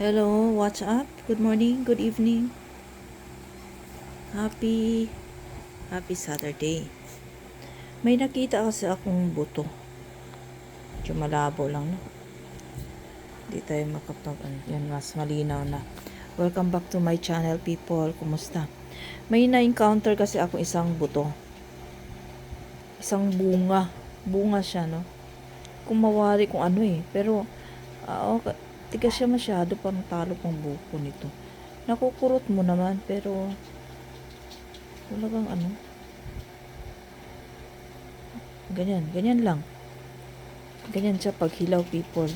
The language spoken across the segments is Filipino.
Hello, what's up? Good morning, good evening. Happy Happy Saturday. May nakita kasi akong buto. Medyo malabo lang, no? Hindi tayo makapag, ano, yan, mas malinaw na. Welcome back to my channel, people. Kumusta? May na-encounter kasi ako isang buto. Isang bunga. Bunga siya, no? Kumawari kung ano eh. Pero, ah, okay. Tigas siya masyado, parang talo pang buko nito. Nakukurot mo naman, pero wala bang ano. Ganyan, ganyan lang. Ganyan siya pag hilaw people.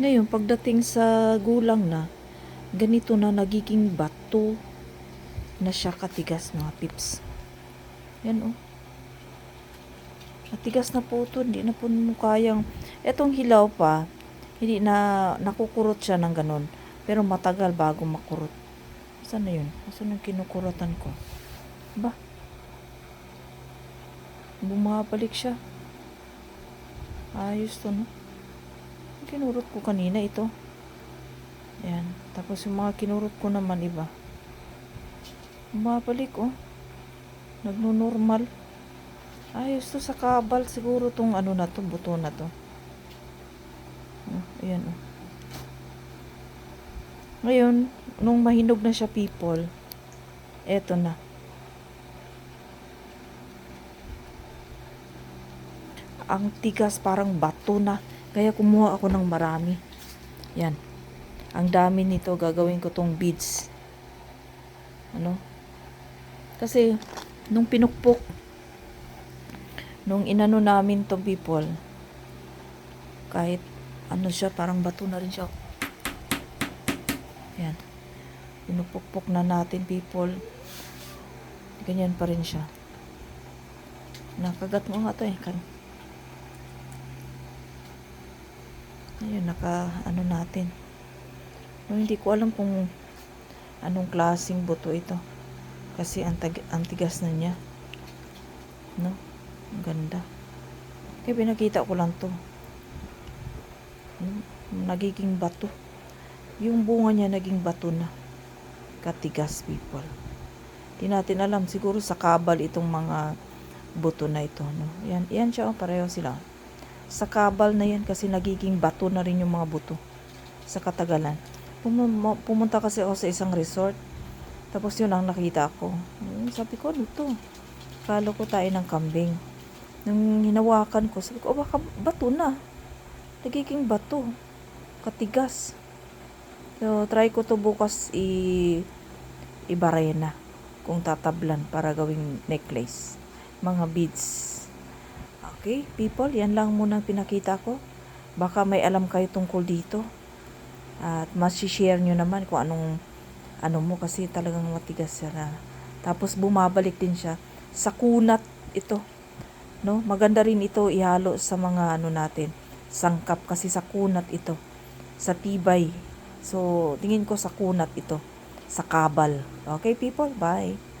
Ngayon, pagdating sa gulang na, ganito na nagiging bato na siya katigas mga pips. Yan oh. Matigas na po ito, hindi na po mo kayang, etong hilaw pa, hindi na nakukurot siya ng ganun. Pero matagal bago makurot. Saan na yun? Saan yung kinukurotan ko? Ba? Bumabalik siya. Ayos to, no? Kinurot ko kanina ito. Yan. Tapos yung mga kinurot ko naman iba. Bumabalik, oh. Nagno-normal. Ayos to sa kabal. Siguro tong ano na to, buto na to. Oh, ayan oh. Ngayon, nung mahinog na siya people, eto na. Ang tigas parang bato na. Kaya kumuha ako ng marami. Yan. Ang dami nito. Gagawin ko tong beads. Ano? Kasi, nung pinukpok, nung inano namin to people, kahit ano siya, parang bato na rin siya. Yan. Pinupukpok na natin, people. Ganyan pa rin siya. Nakagat mo nga to eh. Kan Ayun, naka, ano natin. No, hindi ko alam kung anong klaseng buto ito. Kasi ang, tag- ang tigas na niya. No? Ang ganda. Kaya pinakita ko lang to. Nagiging bato. Yung bunga niya naging bato na. Katigas people. Di natin alam. Siguro sa kabal itong mga buto na ito. No? Yan, yan siya. Oh, pareho sila. Sa kabal na yan kasi nagiging bato na rin yung mga buto. Sa katagalan. Pum- pumunta kasi ako sa isang resort. Tapos yun ang nakita ko. Hmm, Sabi ko, ano to? Kala ko tayo ng kambing. Nung hinawakan ko, sabi ko, oh, baka bato na nagiging bato. Katigas. So, try ko to bukas i ibarena kung tatablan para gawing necklace. Mga beads. Okay, people, yan lang muna pinakita ko. Baka may alam kayo tungkol dito. At mas-share nyo naman kung anong ano mo kasi talagang matigas siya na. Tapos bumabalik din siya sa kunat ito. No? Maganda rin ito ihalo sa mga ano natin sangkap kasi sa kunat ito. Sa tibay. So, tingin ko sa kunat ito. Sa kabal. Okay, people? Bye.